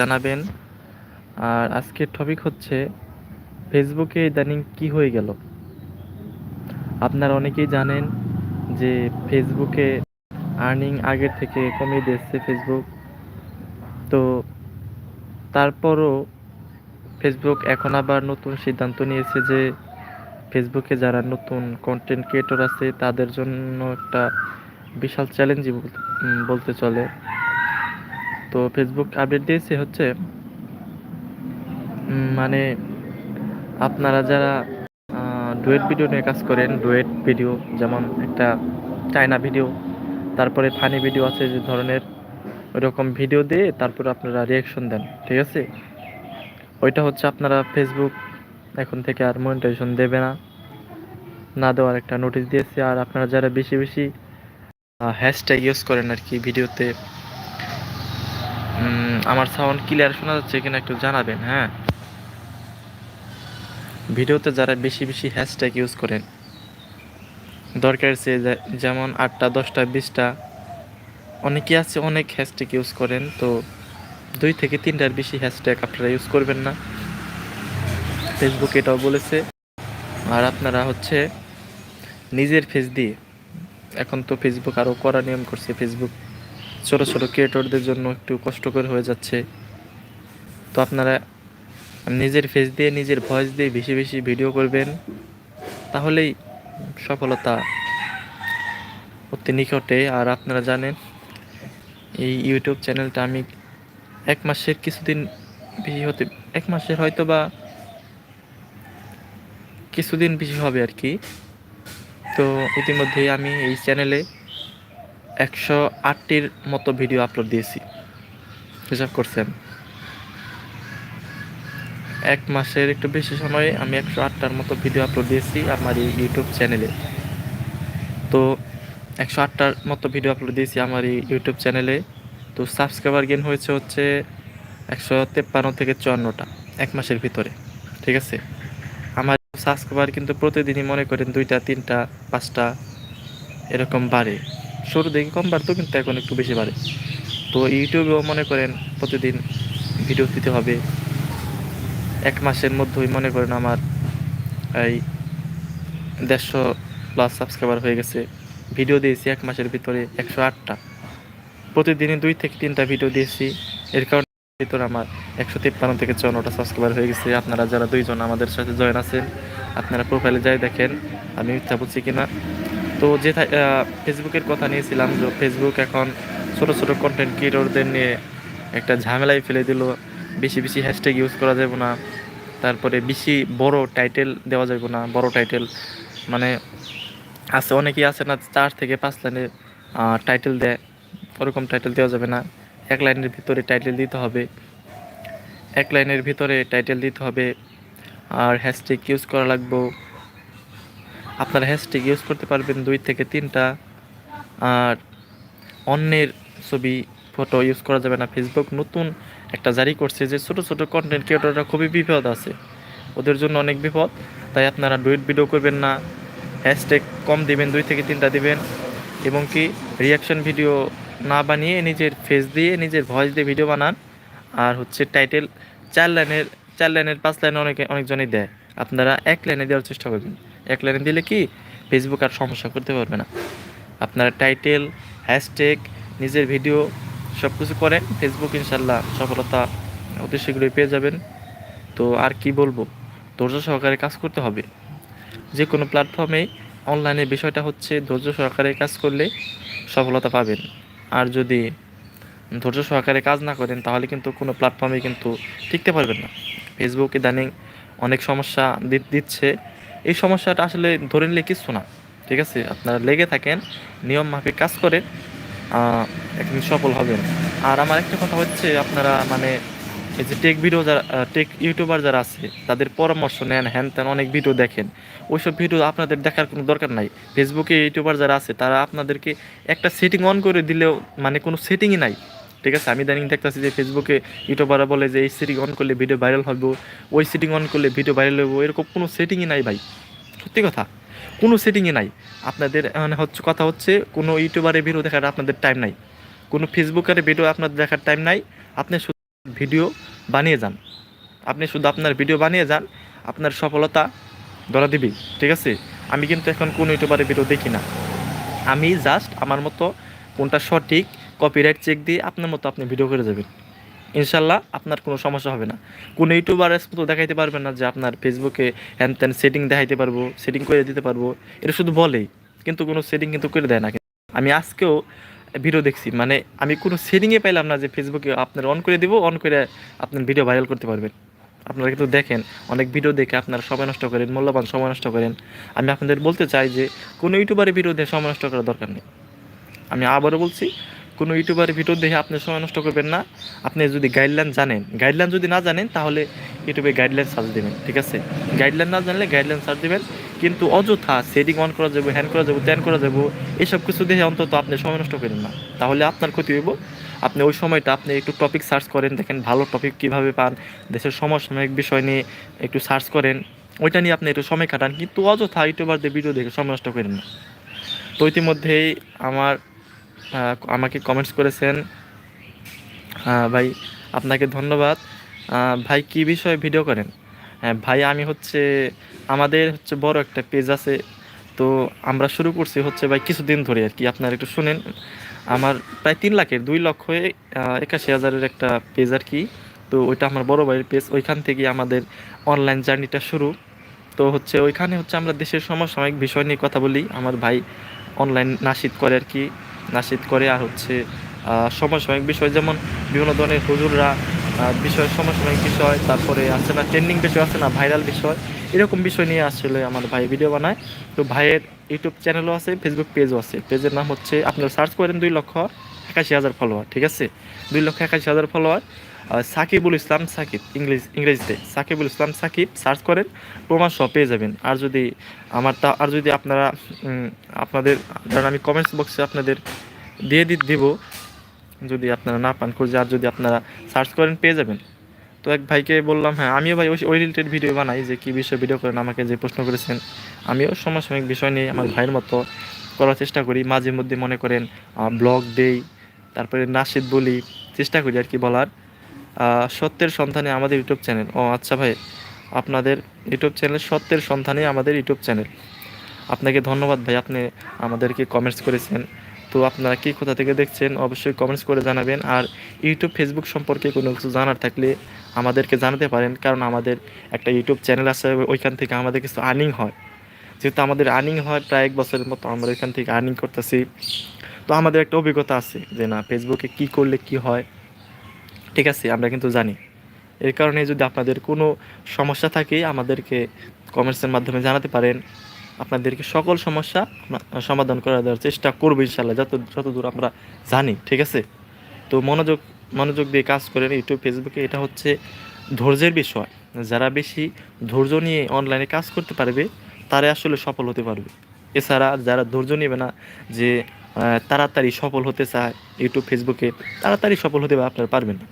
জানাবেন। আর আজকের টপিক হচ্ছে ফেসবুকে ইদানিং কি হয়ে গেল? আপনারা অনেকেই জানেন যে ফেসবুকে আর্নিং আগের থেকে কমিয়ে দিয়েছে ফেসবুক তো তারপরও ফেসবুক এখন আবার নতুন সিদ্ধান্ত নিয়েছে যে ফেসবুকে যারা নতুন কন্টেন্ট ক্রিয়েটর আছে, তাদের জন্য একটা বিশাল চ্যালেঞ্জই বলতে চলে। তো ফেসবুক আপডেট দিয়েছে হচ্ছে মানে আপনারা যারা ডুয়েট ভিডিও নিয়ে কাজ করেন, ডুয়েট ভিডিও যেমন একটা চায়না ভিডিও, তারপরে ফানি ভিডিও আছে যে ধরনের, ওইরকম ভিডিও দিয়ে তারপর আপনারা রিয়াকশন দেন, ঠিক আছে? ওইটা হচ্ছে আপনারা ফেসবুক এখন থেকে আর মনিটাইজেশন দেবে না। না দেওয়ার একটা নোটিশ দিয়েছে, আর আপনারা যারা বেশি বেশি হ্যাশট্যাগ ইউজ করেন আর কি ভিডিওতে আমার সাউন্ড ক্লিয়ার শোনা যাচ্ছে কিনা একটু জানাবেন হ্যাঁ? ভিডিওতে যারা বেশি বেশি হ্যাশট্যাগ ইউজ করেন, দরকার চেয়ে যেমন আটটা, দশটা, বিশটা, অনেকে আছে অনেক হ্যাশট্যাগ ইউজ করেন, তো দুই থেকে তিনটার বেশি হ্যাশট্যাগ আপনারা ইউজ করবেন না। ফেসবুক এটাও বলেছে। আর আপনারা হচ্ছে নিজের ফেস দিয়ে, এখন তো ফেসবুক আরও কড়া নিয়ম করছে ফেসবুক ছোট ছোট ক্রিয়েটরদের জন্য একটু কষ্টকর হয়ে যাচ্ছে। তো আপনারা নিজের ফেস দিয়ে, নিজের ভয়েস দিয়ে বেশি বেশি ভিডিও করবেন। তাহলেই সফলতা অতি নিকটে। আর আপনারা জানেন, এই ইউটিউব চ্যানেলটা আমি এক মাসের কিছুদিন বেশি হতে, এক মাসের হয়তো বা কিছুদিন বেশি হবে আর কি। তো ইতিমধ্যেই আমি এই চ্যানেলে একশো আটটির মতো ভিডিও আপলোড দিয়েছি। হিসাব করছেন। এক মাসের একটু বেশি সময়ে আমি একশো আটটার মতো ভিডিও আপলোড দিয়েছি আমার এই ইউটিউব চ্যানেলে তো একশো আটটার মতো ভিডিও আপলোড দিয়েছি আমার এই ইউটিউব চ্যানেলে তো সাবস্ক্রাইবার গেন হয়েছে হচ্ছে একশো তেপ্পান্ন থেকে চুয়ান্নটা এক মাসের ভিতরে, ঠিক আছে? আমার সাবস্ক্রাইবার কিন্তু প্রতিদিনই মনে করেন দুইটা, তিনটা, পাঁচটা এরকম বাড়ে। শুরু দেখে কম বাড়তো, কিন্তু এখন একটু বেশি বাড়ে। তো ইউটিউবেও মনে করেন প্রতিদিন ভিডিও দিতে হবে। এক মাসের মধ্যেই মনে করেন আমার এই দেড়শো প্লাস সাবস্ক্রাইবার হয়ে গেছে। ভিডিও দিয়েছি এক মাসের ভিতরে একশো আটটা। প্রতিদিনই দুই থেকে তিনটা ভিডিও দিয়েছি। এর কারণে ভিতরে আমার একশো তিপ্পান্ন থেকে চুয়ান্নটা সাবস্ক্রাইবার হয়ে গেছে। আপনারা যারা দুইজন আমাদের সাথে জয়েন আছেন, আপনারা প্রোফাইলে যাই দেখেন, আমি মিথ্যা বলছি কিনা। তো যে ফেসবুকের কথা নিয়েছিলাম যে ফেসবুক এখন ছোট ছোট কন্টেন্ট ক্রিয়েটরদের নিয়ে একটা ঝামেলায় ফেলে দিল। বেশি বেশি হ্যাশট্যাগ ইউজ করা যাবে না। তারপরে বেশি বড় টাইটেল দেওয়া যাবে না, বড় টাইটেল মানে আছে, অনেকেই আছে না, চার থেকে পাঁচ লাইনের টাইটেল দেয়। ওরকম টাইটেল দেওয়া যাবে না। এক লাইনের ভিতরে টাইটেল দিতে হবে। এক লাইনের ভিতরে টাইটেল দিতে হবে। আর হ্যাশট্যাগ ইউজ করা লাগবে। আপনারা হ্যাশট্যাগ ইউজ করতে পারবেন দুই থেকে তিনটা। আর অন্যের ছবি ফটো ইউজ করা যাবে না। ফেসবুক নতুন একটা জারি করছে যে ছোট ছোট কন্টেন্ট ক্রিয়েটররা খুবই বিপদ আছে। ওদের জন্য অনেক বিপদ। তাই আপনারা ডুয়েট ভিডিও করবেন না। হ্যাশট্যাগ কম দিবেন, দুই থেকে তিনটা দিবেন। এবং কি রিয়াকশন ভিডিও না বানিয়ে নিজের ফেস দিয়ে, নিজের ভয়েস দিয়ে ভিডিও বানান। আর হচ্ছে টাইটেল চার লাইনের চার লাইনের, পাঁচ লাইনে অনেকে, অনেকজনই দেয়। আপনারা এক লাইনে দেওয়ার চেষ্টা করবেন। এক লাইনে দিলে কি ফেসবুক আর সমস্যা করতে পারবে না। আপনারা টাইটেল হ্যাশট্যাগ নিজের ভিডিও সব কিছু করেন ফেসবুক ইনশাল্লাহ সফলতা অতি শীঘ্রই পেয়ে যাবেন। তো আর কি বলব, ধৈর্য সহকারে কাজ করতে হবে। যে কোনো প্ল্যাটফর্মেই অনলাইনের বিষয়টা হচ্ছে ধৈর্য সহকারে কাজ করলে সফলতা পাবেন। আর যদি ধৈর্য সহকারে কাজ না করেন, তাহলে কিন্তু কোনো প্ল্যাটফর্মে কিন্তু টিকতে পারবেন না। ফেসবুক ইদানিং অনেক সমস্যা দিচ্ছে। এই সমস্যাটা আসলে ধরে নিলে কিছু না, ঠিক আছে? আপনারা লেগে থাকেন, নিয়ম মাফিক কাজ করে একদিন সফল হবেন। আর আমার একটা কথা হচ্ছে, আপনারা মানে এই যে টেক ভিডিও যারা টেক ইউটিউবার যারা আছে, তাদের পরামর্শ নেন, হ্যান ত্যান অনেক ভিডিও দেখেন। ওইসব ভিডিও আপনাদের দেখার কোনো দরকার নাই। ফেসবুকে ইউটিউবার যারা আছে, তারা আপনাদেরকে একটা সেটিং অন করে দিলেও মানে কোনো সেটিংই নাই। ঠিক আছে? আমি দানিং দেখতেছি যে ফেসবুকে ইউটিউবাররা বলে যে এই সেটিং অন করলে ভিডিও ভাইরাল হবে। ওই সেটিং অন করলে ভিডিও ভাইরাল হবে। এরকম কোনো সেটিংই নাই ভাই। সত্যি কথা। কোনো সেটিংই নাই। আপনাদের মানে হচ্ছে কথা হচ্ছে, কোনো ইউটিউবারের ভিডিও দেখার আপনাদের টাইম নাই। কোনো ফেসবুকের ভিডিও আপনাদের দেখার টাইম নাই। আপনি শুধু ভিডিও বানিয়ে যান। আপনি শুধু আপনার ভিডিও বানিয়ে যান। আপনার সফলতা ধরা দিবি। ঠিক আছে? আমি কিন্তু এখন কোন ইউটিউবারের ভিডিও দেখি না। আমি জাস্ট আমার মতো কোনটা সঠিক কপিরাইট চেক দিয়ে আপনার মতো আপনি ভিডিও করে যাবেন। ইনশাল্লাহ আপনার কোনো সমস্যা হবে না। কোনো ইউটিউবারের মতো দেখাইতে পারবেন না যে আপনার ফেসবুকে হ্যান ত্যান সেটিং দেখাইতে পারব সেটিং করে দিতে পারব। এটা শুধু বলেই, কিন্তু কোনো সেটিং কিন্তু করে দেয় না। আমি আজকেও ভিডিও দেখছি মানে আমি কোনো সেটিংয়ে পাইলাম না যে ফেসবুকে আপনার অন করে দিব অন করে আপনার ভিডিও ভাইরাল করতে পারবেন। আপনারা কিন্তু দেখেন, অনেক ভিডিও দেখে আপনারা সময় নষ্ট করেন, মূল্যবান সময় নষ্ট করেন। আমি আপনাদের বলতে চাই যে কোনো ইউটিউবারের ভিডিও দেখে সময় নষ্ট করার দরকার নেই। আমি আবারও বলছি কোনো ইউটিউবারের ভিডিও দেখে আপনি সময় নষ্ট করবেন না। আপনি যদি গাইডলাইন জানেন গাইডলাইন যদি না জানেন, তাহলে ইউটিউবে গাইডলাইন সার্চ দেবেন, ঠিক আছে? গাইডলাইন না জানলে গাইডলাইন সার্চ দেবেন, কিন্তু অযথা সেটিং অন করা যাবে হ্যান করা যাবে ত্যান করা যাব এইসব কিছু দেখে অন্তত আপনি সময় নষ্ট করেন না। তাহলে আপনার ক্ষতি হইব। আপনি ওই সময়টা আপনি একটু টপিক সার্চ করেন, দেখেন ভালো টপিক কীভাবে পান, দেশের সমসাময়িক বিষয় নিয়ে একটু সার্চ করেন। ওইটা নিয়ে আপনি একটু সময় কাটান, কিন্তু অযথা ইউটিউবারদের ভিডিও দেখে সময় নষ্ট করেন না। তো ইতিমধ্যেই আমার আমাকে কমেন্টস করেছেন। ভাই, আপনাকে ধন্যবাদ। ভাই, কি বিষয়ে ভিডিও করেন? হ্যাঁ ভাই, আমি হচ্ছে, আমাদের হচ্ছে বড় একটা পেজ আছে। তো আমরা শুরু করছি হচ্ছে, ভাই, কিছুদিন ধরে আর কি। আপনারা একটু শুনেন। আমার প্রায় তিন লাখের, দুই লক্ষ একাশি হাজারের একটা পেজ আর কি। তো ওইটা আমার বড় ভাইয়ের পেজ ওইখান থেকে আমাদের অনলাইন জার্নিটা শুরু। তো হচ্ছে, ওইখানে হচ্ছে আমরা দেশের সমসাময়িক বিষয় নিয়ে কথা বলি। আমার ভাই অনলাইন নাশিদ করে আর কি। নাশিদ করে, আর হচ্ছে সমসাময়িক বিষয় যেমন বিভিন্ন ধরনের হুজুররা বিষয়, সমসাময়িক বিষয়, তারপরে আছে না ট্রেন্ডিং বিষয় আছে না ভাইরাল বিষয়, এরকম বিষয় নিয়ে আসলে আমার ভাই ভিডিও বানায়। তো ভাইয়ের ইউটিউব চ্যানেলও আছে ফেসবুক পেজও আছে। পেজের নাম হচ্ছে, আপনারা সার্চ করেন দুই লক্ষ একাশি হাজার ফলোয়ার ঠিক আছে? দুই লক্ষ একাশি হাজার ফলোয়ার সাকিবুল ইসলাম সাকিব, ইংলিশ, ইংরেজিতে। সাকিবুল ইসলাম সাকিব সার্চ করেন, প্রমাণ সহ পেয়ে যাবেন। আর যদি আমার তা আর যদি আপনারা আপনাদের, ধরেন আমি কমেন্টস বক্সে আপনাদের দিয়ে দি দিব, যদি আপনারা না পান, খুঁজে, আর যদি আপনারা সার্চ করেন, পেয়ে যাবেন। তো এক ভাইকে বললাম হ্যাঁ আমিও ভাই ওই- রিলেটেড ভিডিও বানাই, যে কী বিষয়ে ভিডিও করেন, আমাকে যে প্রশ্ন করেছেন। আমিও সমসাময়িক বিষয় নিয়ে আমার ভাইয়ের মতো করার চেষ্টা করি। মাঝে মধ্যে মনে করেন ব্লগ দেই, তারপরে নাসিদ বলি, চেষ্টা করি আর কি বলার। সত্যের সন্ধানে আমাদের ইউটিউব চ্যানেল। ও আচ্ছা ভাই, আপনাদের ইউটিউব চ্যানেল সত্যের সন্ধানে আমাদের ইউটিউব চ্যানেল। আপনাকে ধন্যবাদ ভাই, আপনি আমাদেরকে কমেন্টস করেছেন। তো আপনারা কি কোথা থেকে দেখছেন, অবশ্যই কমেন্টস করে জানাবেন। আর ইউটিউব ফেসবুক সম্পর্কে কোনো কিছু জানার থাকলে আমাদেরকে জানাতে পারেন, কারণ আমাদের একটা ইউটিউব চ্যানেল আছে, ওইখান থেকে আমাদের কিছু আর্নিং হয়। যেহেতু আমাদের আর্নিং হয়, প্রায় এক বছরের মতো আমরা এখান থেকে আর্নিং করতেছি। তো আমাদের একটা অভিজ্ঞতা আছে যে না ফেসবুকে কি করলে কি হয় ঠিক আছে, আমরা কিন্তু জানি। এর কারণে যদি আপনাদের কোনো সমস্যা থাকে, আমাদেরকে কমেন্টসের মাধ্যমে জানাতে পারেন। আপনাদেরকে সকল সমস্যা সমাধান করে দেওয়ার চেষ্টা করব ইনশাল্লাহ যত, যতদূর আমরা জানি, ঠিক আছে? তো মনোযোগ মনোযোগ দিয়ে কাজ করেন ইউটিউব, ফেসবুকে, এটা হচ্ছে ধৈর্যের বিষয়। যারা বেশি ধৈর্য নিয়ে অনলাইনে কাজ করতে পারবে, তারা আসলে সফল হতে পারবে। এছাড়া যারা ধৈর্য নেবে না যে তাড়াতাড়ি সফল হতে চায় ইউটিউব, ফেসবুকে, তাড়াতাড়ি সফল হতে আপনারা পারবেন না।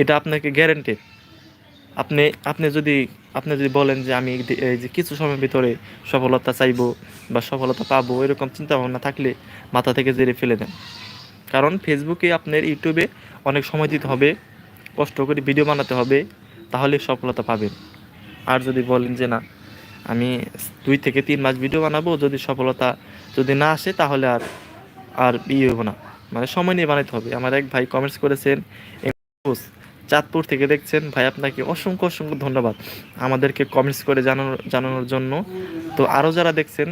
এটা আপনাকে গ্যারেন্টেড আপনি আপনি যদি আপনি যদি বলেন যে আমি এই যে কিছু সময়ের ভিতরে সফলতা চাইব বা সফলতা পাবো, এরকম চিন্তা ভাবনা থাকলে মাথা থেকে জেরে ফেলে দেন। কারণ ফেসবুকে আপনার ইউটিউবে অনেক সময় দিতে হবে, কষ্ট করে ভিডিও বানাতে হবে, তাহলে সফলতা পাবেন। আর যদি বলেন যে না, আমি দুই থেকে তিন মাস ভিডিও বানাবো, যদি সফলতা যদি না আসে, তাহলে আর আর ইয়ে হব না। মানে সময় নিয়ে বানাতে হবে। আমার এক ভাই কমেন্টস করেছেন চাঁদপুর থেকে দেখছেন। ভাই, আপনাকে অসংখ্য অসংখ্য ধন্যবাদ আমাদেরকে কমেন্টস করে জানানোর জানানোর জন্য। তো আরও যারা দেখছেন,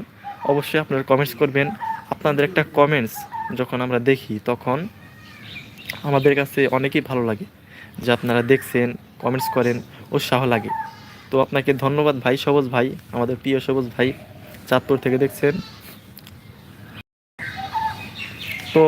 অবশ্যই আপনারা কমেন্টস করবেন। আপনাদের একটা কমেন্টস যখন আমরা দেখি, তখন আমাদের কাছে অনেকেই ভালো লাগে যে আপনারা দেখছেন কমেন্টস করেন, উৎসাহ লাগে। তো আপনাকে ধন্যবাদ ভাই, সবুজ ভাই, আমাদের প্রিয় সবুজ ভাই, চাঁদপুর থেকে দেখছেন। তো